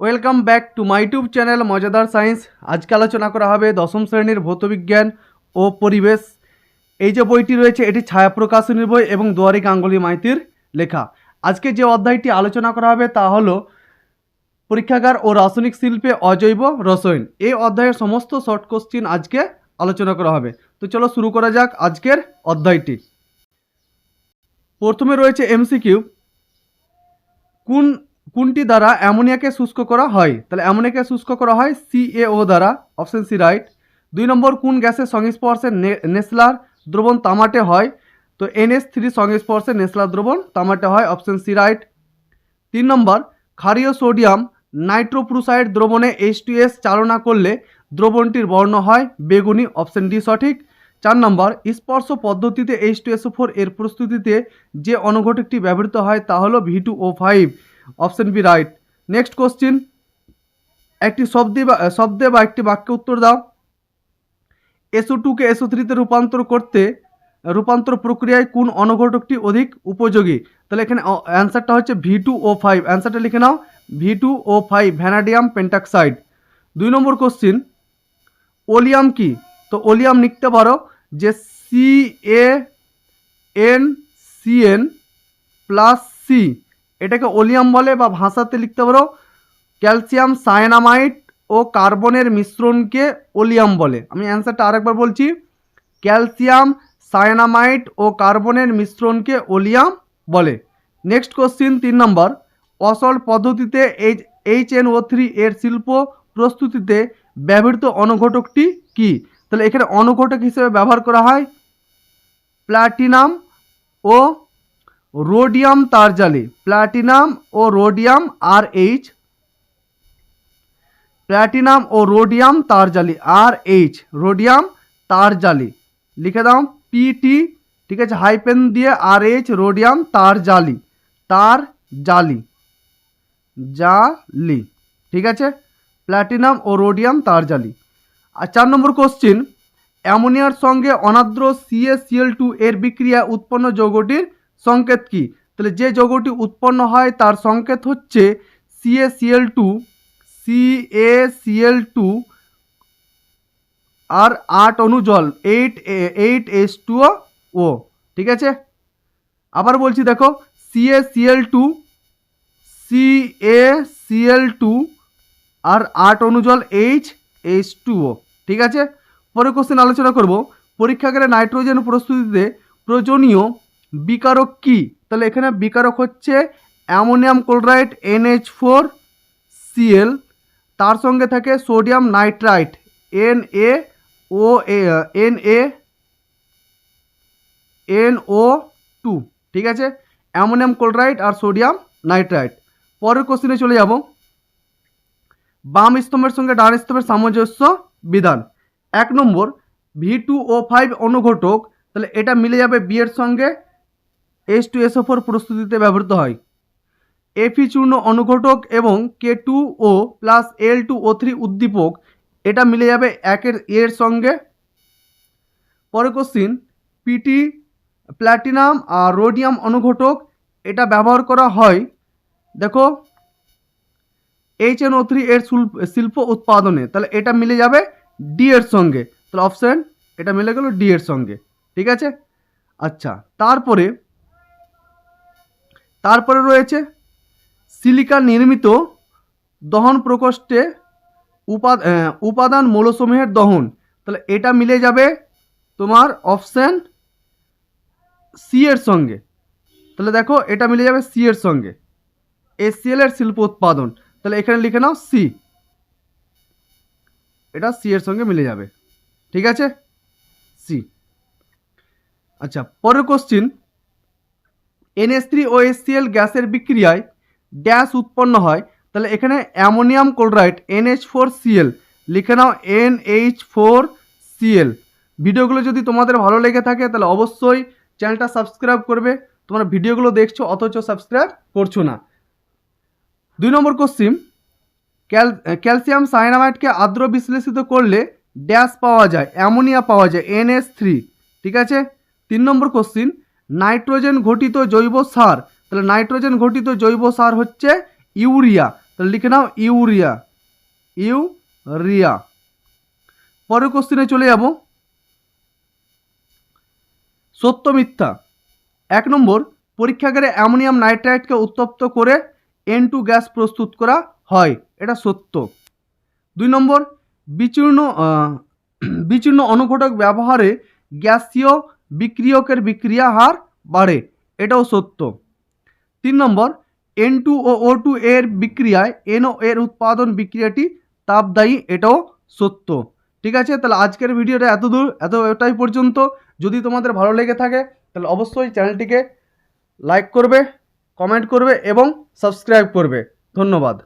Welcome back to my YouTube channel, মজাদার science. আজকে আলোচনা করা হবে দশম শ্রেণির ভৌতবিজ্ঞান ও পরিবেশ। এই যে বইটি রয়েছে, এটি ছায়া প্রকাশনীর বই এবং দুয়ারি গাঙ্গুলি মাইতির লেখা। আজকে যে অধ্যায়টি আলোচনা করা হবে তা হলো পরীক্ষাগার ও রাসায়নিক শিল্পে অজৈব রসায়ন। এই অধ্যায়ের সমস্ত শর্ট কোশ্চিন আজকে আলোচনা করা হবে। তো চলো শুরু করা যাক আজকের অধ্যায়টি। প্রথমে রয়েছে এমসিকিউ। কোন কোনটি দ্বারা অ্যামোনিয়াকে শুষ্ক করা হয়? তাহলে অ্যামোনিয়াকে শুষ্ক করা হয় সিএও দ্বারা অপশন সি রাইট দুই নম্বর, কোন গ্যাসের সংস্পর্শে নেসলার দ্রবণ তামাটে হয়? তো এনএস থ্রি সংস্পর্শে নেসলার দ্রবণ তামাটে হয় অপশন সি রাইট তিন নম্বর, ক্ষারীয় সোডিয়াম নাইট্রোপ্রুসাইড দ্রবণে এইচ টু এস চালনা করলে দ্রবণটির বর্ণ হয় বেগুনি অপশন ডি সঠিক। চার নম্বর, স্পর্শ পদ্ধতিতে এইচ টু এসও ফোর এর প্রস্তুতিতে যে অনুঘটকটি ব্যবহৃত হয় তা হলো V two O five option B right. Next question. একটি শব্দে বা শব্দে বা একটি বাক্যে উত্তর দাও। এসও টুকে এসও থ্রিতে রূপান্তর করতে, রূপান্তর প্রক্রিয়ায় কোন অনুঘটকটি অধিক উপযোগী? তাহলে এখানে অ্যান্সারটা হচ্ছে ভি টু ও ফাইভ। অ্যান্সারটা লিখে নাও। V two O five, vanadium, pentoxide. দুই নম্বর কোশ্চিন। ওলিয়াম কি? তো ওলিয়াম লিখতে পারো যে C A N C N plus C. এটাকে ওলিয়াম বলে বা ভাষাতে লিখতে পারো। ক্যালসিয়াম সায়ানামাইড ও কার্বনের মিশ্রণকে ওলিয়াম বলে। আমি অ্যান্সারটা আরেকবার বলছি। ক্যালসিয়াম সায়ানামাইড ও কার্বনের মিশ্রণকে ওলিয়াম বলে। নেক্সট কোশ্চিন তিন নম্বর। অসল পদ্ধতিতে H H N O three এর শিল্প প্রস্তুতিতে ব্যবহৃত অনুঘটকটি কি? তাহলে এখানে অনুঘটক হিসেবে ব্যবহার করা হয়। প্লাটিনাম ও রোডিয়াম তারজালি প্লাটিনাম ও রোডিয়াম আর এইচ প্ল্যাটিনাম ও রোডিয়াম তারজালি আর এইচ রোডিয়াম তারজালি লিখে দাও পিটি ঠিক আছে হাইপেন দিয়ে আর এইচ রোডিয়াম তার জালি তার জালি জালি, ঠিক আছে প্ল্যাটিনাম ও রোডিয়াম তার জালি। আর চার নম্বর কোশ্চিন অ্যামোনিয়ার সঙ্গে অনাদ্র সিএসিএল টু এর বিক্রিয়া উৎপন্ন যৌগটির সংকেত কি? তাহলে যে যৌগটি উৎপন্ন হয়, তার সংকেত হচ্ছে C A C L two C A C L two আর আট অণু জল eight eight S two O ঠিক আছে? আবার বলছি দেখো C A C L two CACL two আর আট অনুজল এইচ এইচ টু ও ঠিক আছে? পরে কোশ্চেন আলোচনা করব। পরীক্ষাগারে নাইট্রোজেন প্রস্তুতিতে প্রয়োজনীয় বিকারক কি? তাহলে এখানে বিকারক হচ্ছে ammonium chloride NH four CL তার সঙ্গে থাকে sodium nitrite, N A O N A, N O two, ঠিক আছে? অ্যামোনিয়াম ক্লোরাইড আর সোডিয়াম নাইট্রাইট। পরের কোশ্চেনে চলে যাব। বাম স্তম্ভের সঙ্গে ডান স্তম্ভের সামঞ্জস্য বিধান। এক নম্বর, ভি টু ও ফাইভ অনুঘটক তাহলে এটা মিলে যাবে বি এর সঙ্গে এইচ টু এসও ফোর প্রস্তুতিতে ব্যবহৃত হয়। এফি চূর্ণ অনুঘটক এবং K two O plus L two O three উদ্দীপক, এটা মিলে যাবে একের এর সঙ্গে। পরে কোশ্চিন পিটি প্ল্যাটিনাম আর রোডিয়াম অনুঘটক, এটা ব্যবহার করা হয়, দেখো এইচ এন ও থ্রি এর শিল্প উৎপাদনে, তাহলে এটা মিলে যাবে ডি এর সঙ্গে। তাহলে অপশান এটা মিলে গেল ডি এর সঙ্গে, ঠিক আছে? আচ্ছা তারপরে তারপরে রয়েছে সিলিকা নির্মিত দহন প্রকোষ্ঠে উপা- উপাদান মৌলসমূহের দহন। তাহলে এটা মিলে যাবে তোমার অপশান সি এর সঙ্গে। তাহলে দেখো, এটা মিলে যাবে সি এর সঙ্গে। এসিএল এর শিল্প উৎপাদন। তাহলে এখানে লিখে নাও সি এটা সি এর সঙ্গে মিলে যাবে। ঠিক আছে? সি আচ্ছা পরের কোশ্চিন এনএস থ্রি ও এসসিএল গ্যাসের বিক্রিয়ায় ড্যাশ উৎপন্ন হয়, তাহলে এখানে ammonium chloride NH four CL লিখে নাও এনএইচ ফোর সিএল ভিডিওগুলো যদি তোমাদের ভালো লেগে থাকে, তাহলে অবশ্যই চ্যানেলটা সাবস্ক্রাইব করবে। তোমরা ভিডিওগুলো দেখছ, অথচ সাবস্ক্রাইব করছ না। দুই নম্বর কোশ্চিন ক্যাল ক্যালসিয়াম সাইনামাইডকে আর্দ্র বিশ্লেষিত করলে ড্যাশ পাওয়া যায়, অ্যামোনিয়া পাওয়া যায় এনএস থ্রি ঠিক আছে? তিন নম্বর কোশ্চিন নাইট্রোজেন ঘটিত জৈব সার। তাহলে নাইট্রোজেন ঘটিত জৈব সার হচ্ছে ইউরিয়া। তাহলে লিখে নাও ইউরিয়া। ইউরিয়া। পরের কোশ্চিনে চলে যাব। সত্য মিথ্যা। এক নম্বর, পরীক্ষাগারে অ্যামোনিয়াম নাইট্রাইটকে উত্তপ্ত করে এন টু গ্যাস প্রস্তুত করা হয়। এটা সত্য। দুই নম্বর, বিচূর্ণ বিচূর্ণ অনুঘটক ব্যবহারে গ্যাসীয় বিক্রিয়কের বিক্রিয়া হার বাড়ে, এটাও সত্য। তিন নম্বর এন টু ও ও টু এর বিক্রিয়ায় এনও এর উৎপাদন বিক্রিয়াটি তাপদায়ী, এটাও সত্য। ঠিক আছে? তাহলে আজকের ভিডিওটা এত দূর, এত এটাই পর্যন্ত। যদি তোমাদের ভালো লেগে থাকে, তাহলে অবশ্যই চ্যানেলটিকে লাইক করবে, কমেন্ট করবে এবং সাবস্ক্রাইব করবে। ধন্যবাদ।